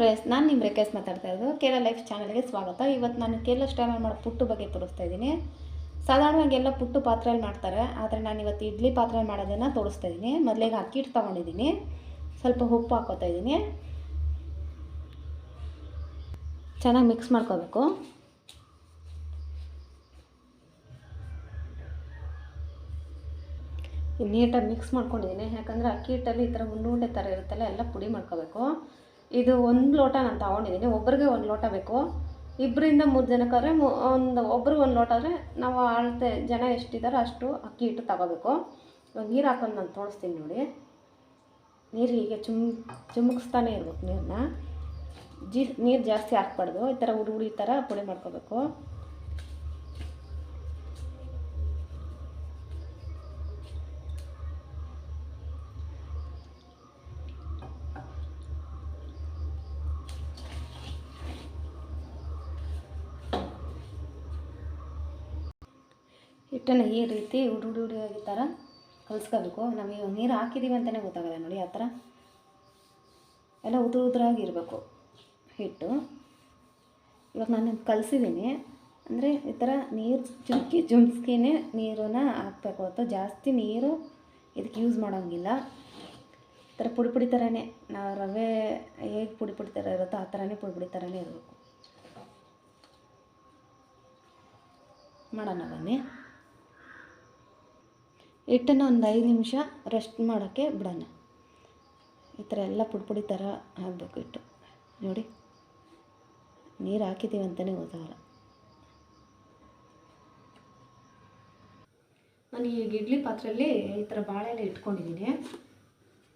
Friends, ನಾನು ನಿಮ್ಮ ರೇಖೇಶ್ ಮಾತಾಡ್ತಾ ಇರೋದು ಕೇರಳ ಲೈಫ್ ಚಾನಲ್ಗೆ ಸ್ವಾಗತ. ಇವತ್ತು ನಾನು ಕೇರಳ ಸ್ಟೈಲಲ್ಲಿ ಮಾಡೋ ಪುಟ್ಟು ಬಗ್ಗೆ ತೋರಿಸ್ತಾ ಇದ್ದೀನಿ. ಸಾಧಾರಣವಾಗಿ ಎಲ್ಲ ಪುಟ್ಟು ಪಾತ್ರೆಯಲ್ಲಿ ಮಾಡ್ತಾರೆ, ಆದರೆ ನಾನು ಇವತ್ತು ಇಡ್ಲಿ ಪಾತ್ರೆಯಲ್ಲಿ ಮಾಡೋದನ್ನು ತೋರಿಸ್ತಾ ಇದ್ದೀನಿ. ಮೊದಲಿಗೆ ಅಕ್ಕಿ ಹಿಟ್ಟು ತೊಗೊಂಡಿದ್ದೀನಿ. ಸ್ವಲ್ಪ ಉಪ್ಪು ಹಾಕೋತಾ ಇದ್ದೀನಿ. ಚೆನ್ನಾಗಿ ಮಿಕ್ಸ್ ಮಾಡ್ಕೋಬೇಕು. ನೀಟಾಗಿ ಮಿಕ್ಸ್ ಮಾಡ್ಕೊಂಡಿದ್ದೀನಿ. ಯಾಕಂದರೆ ಅಕ್ಕಿ ಹಿಟ್ಟಲ್ಲಿ ಈ ಥರ ಉಂಡೆ ಉಂಡೆ ಥರ ಇರುತ್ತಲ್ಲ, ಎಲ್ಲ ಪುಡಿ ಮಾಡ್ಕೋಬೇಕು. ಇದು ಒಂದು ಲೋಟ ನಾನು ತಗೊಂಡಿದ್ದೀನಿ ಒಬ್ಬರಿಗೆ ಒಂದು ಲೋಟ ಬೇಕು. ಇಬ್ಬರಿಂದ ಮೂರು ಜನಕ್ಕಾದ್ರೆ ಒಂದು ಒಬ್ರಿಗೆ ಒಂದು ಲೋಟ ಆದರೆ ನಾವು ಅಳತೆ ಜನ ಎಷ್ಟಿದ್ದಾರೆ ಅಷ್ಟು ಅಕ್ಕಿ ಹಿಟ್ಟು ತಗೋಬೇಕು. ಇವಾಗ ನೀರು ಹಾಕೊಂಡು ನಾನು ತೋರಿಸ್ತೀನಿ ನೋಡಿ. ನೀರು ಹೀಗೆ ಚುಮ್ ಚುಮುಕ್ಸ್ತಾನೆ ಇರ್ಬೇಕು ನೀರನ್ನ ಜಿ ನೀರು ಜಾಸ್ತಿ ಹಾಕ್ಬಾರ್ದು. ಈ ಥರ ಹುಡುಗಿ ಹುಡಿ ಥರ ಪುಡಿ ಮಾಡ್ಕೋಬೇಕು. ಹಿಟ್ಟನ್ನು ಈ ರೀತಿ ಉಡು ಉಡಿ ಹುಡಿಯಾಗಿ ಥರ ಕಲಿಸ್ಕೋಬೇಕು. ನಾವು ನೀರು ಹಾಕಿದ್ದೀವಿ ಅಂತಲೇ ಗೊತ್ತಾಗಲ್ಲ ನೋಡಿ ಆ ಥರ. ಎಲ್ಲ ಉದುರು ಉದುರಾಗಿ ಇರಬೇಕು ಹಿಟ್ಟು. ಇವಾಗ ನಾನು ಕಲಿಸಿದ್ದೀನಿ ಅಂದರೆ ಈ ಥರ ನೀರು ಚುಮ್ಕಿ ಜುಮ್ಸ್ಕಿನೇ ನೀರನ್ನ ಹಾಕ್ಬೇಕು. ಹೊತ್ತು ಜಾಸ್ತಿ ನೀರು ಇದಕ್ಕೆ ಯೂಸ್ ಮಾಡೋಂಗಿಲ್ಲ. ಈ ಥರ ಪುಡಿ ಪುಡಿ ಥರನೇ. ನಾವು ರವೆ ಹೇಗೆ ಪುಡಿ ಪುಡಿ ಥರ ಇರುತ್ತೋ ಆ ಥರನೇ ಪುಡಿ ಪುಡಿ ಥರನೇ ಇರಬೇಕು. ಮಾಡೋಣ ಬನ್ನಿ. ಹಿಟ್ಟನ್ನು ಒಂದು ಐದು ನಿಮಿಷ ರೆಸ್ಟ್ ಮಾಡೋಕ್ಕೆ ಬಿಡೋಣ. ಈ ಥರ ಎಲ್ಲ ಪುಡಿ ಪುಡಿ ಥರ ಆಗಬೇಕು ಹಿಟ್ಟು. ನೋಡಿ, ನೀರು ಹಾಕಿದ್ದೀವಿ ಅಂತಲೇ ಗೊತ್ತಾಗಲ್ಲ. ನಾನು ಈಗ ಇಡ್ಲಿ ಪಾತ್ರೆಯಲ್ಲಿ ಈ ಥರ ಬಾಳೆಲ್ಲ ಇಟ್ಕೊಂಡಿದ್ದೀನಿ.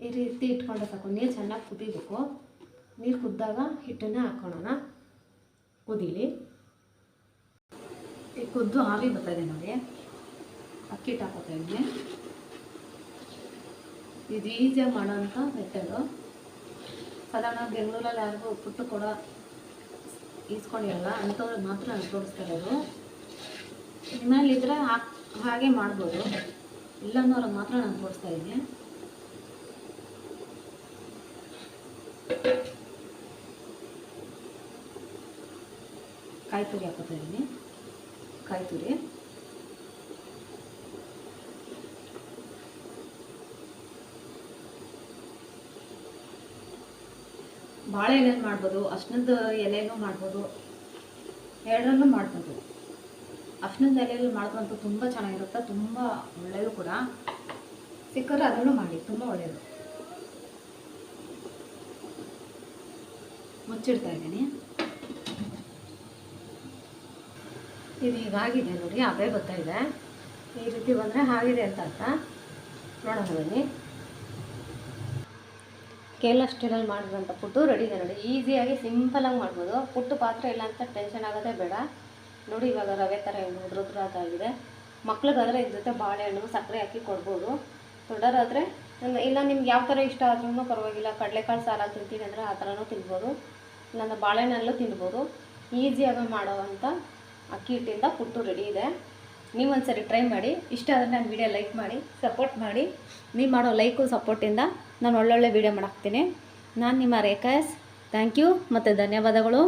ಈ ರೀತಿ ಇಟ್ಕೊಂಡ್ರೆ ಸಾಕು. ನೀರು ಚೆನ್ನಾಗಿ ಕುದಿಬೇಕು. ನೀರು ಕುದ್ದಾಗ ಹಿಟ್ಟನ್ನು ಹಾಕ್ಕೊಳ್ಳೋಣ ಕುದೀಲಿ. ಈ ಕುದ್ದು ಆವಿ ಬರ್ತಾಯಿದೆ ನೋಡಿ. ಅಕ್ಕಿ ಹಾಕೋತಾ ಇದ್ದೀನಿ ಇದು ಈಸಿಯಾಗಿ ಮಾಡೋಂಥ ಮೆಥಡು. ಸಾಧಾರಣ ಬೆಂಗಳೂರಲ್ಲಿ ಯಾರಿಗೂ ಪುಟ್ಟು ಕೂಡ ಈಸ್ಕೊಂಡಿರಲ್ಲ ಅಂಥವ್ರಿಗೆ ಮಾತ್ರ ನಾನು ತೋರಿಸ್ತಾ ಇರೋದು ನಿಮ್ಮಲ್ಲಿ ಇದ್ರೆ ಹಾಕ್ ಹಾಗೆ ಮಾಡ್ಬೋದು. ಇಲ್ಲ ಅನ್ನೋರಿಗೆ ಮಾತ್ರ ನಾನು ತೋರಿಸ್ತಾ ಇದ್ದೀನಿ ಕಾಯಿ ತುರಿ ಹಾಕೋತಾ ಇದ್ದೀನಿ ಕಾಯಿ ತುರಿ. ಬಾಳೆ ಎಲೆಯಲ್ಲಿ ಮಾಡ್ಬೋದು ಅರ್ಶಿನದ ಎಲೆನೂ ಮಾಡ್ಬೋದು, ಎರಡರಲ್ಲೂ ಮಾಡ್ಬೋದು. ಅರ್ಶಿನದ ಎಲೆಯಲ್ಲಿ ಮಾಡೋದಂತೂ ತುಂಬ ಚೆನ್ನಾಗಿರುತ್ತೆ, ತುಂಬ ಒಳ್ಳೆಯದು ಕೂಡ. ಸಿಕ್ಕರೆ ಅದನ್ನು ಮಾಡಿ, ತುಂಬ ಒಳ್ಳೆಯದು. ಮುಚ್ಚಿಡ್ತಾ ಇದ್ದೀನಿ. ಇದು ಹೀಗಾಗಿದೆ ನೋಡಿ, ಅದೇ ಗೊತ್ತಾಯಿದೆ ಈ ರೀತಿ ಬಂದರೆ ಆಗಿದೆ ಅಂತ ಅರ್ಥ. ನೋಡೋಣ ಬನ್ನಿ. ಕೇರಳ ಸ್ಟೈಲಲ್ಲಿ ಮಾಡಿರೋಂಥ ಪುಟ್ಟು ರೆಡಿ ಇದೆ ನೋಡಿ. ಈಸಿಯಾಗಿ ಸಿಂಪಲಾಗಿ ಮಾಡ್ಬೋದು. ಪುಟ್ಟು ಪಾತ್ರೆ ಇಲ್ಲ ಅಂತ ಟೆನ್ಷನ್ ಆಗೋದೇ ಬೇಡ. ನೋಡಿ ಇವಾಗ ರವೆ ಥರ ಏನು ಉದ್ರಾಗಿದೆ ಮಕ್ಳಿಗಾದರೆ ಇದ್ರ ಜೊತೆ ಬಾಳೆಹಣ್ಣು, ಸಕ್ಕರೆ ಹಾಕಿ ಕೊಡ್ಬೋದು. ದೊಡ್ಡರಾದರೆ ಇಲ್ಲ, ನಿಮ್ಗೆ ಯಾವ ಥರ ಇಷ್ಟ ಆದ್ರೂ ಪರವಾಗಿಲ್ಲ. ಕಡಲೆಕಾಳು ಸಾಲ ತಿಂತೀನಿ ಅಂದರೆ ಆ ಥರನೂ ತಿನ್ಬೋದು. ನನ್ನ ಬಾಳೆಹಣ್ಣಲ್ಲೂ ತಿನ್ಬೋದು. ಈಸಿಯಾಗಿ ಮಾಡೋವಂಥ ಅಕ್ಕಿ ಹಿಟ್ಟಿಂದ ಪುಟ್ಟು ರೆಡಿ ಇದೆ. ನೀವು ಒಂದ್ಸರಿ ಟ್ರೈ ಮಾಡಿ. ಇಷ್ಟ ಆದರೆ ನಾನು ವೀಡಿಯೋ ಲೈಕ್ ಮಾಡಿ ಸಪೋರ್ಟ್ ಮಾಡಿ. ನೀವು ಮಾಡೋ ಲೈಕು ಸಪೋರ್ಟಿಂದ ನಾನು ಒಳ್ಳೊಳ್ಳೆ ವೀಡಿಯೋ ಮಾಡಾಕ್ತೀನಿ. ನಾನು ನಿಮ್ಮ ರೇಖಾಸ್. ಥ್ಯಾಂಕ್ ಯು ಮತ್ತು ಧನ್ಯವಾದಗಳು.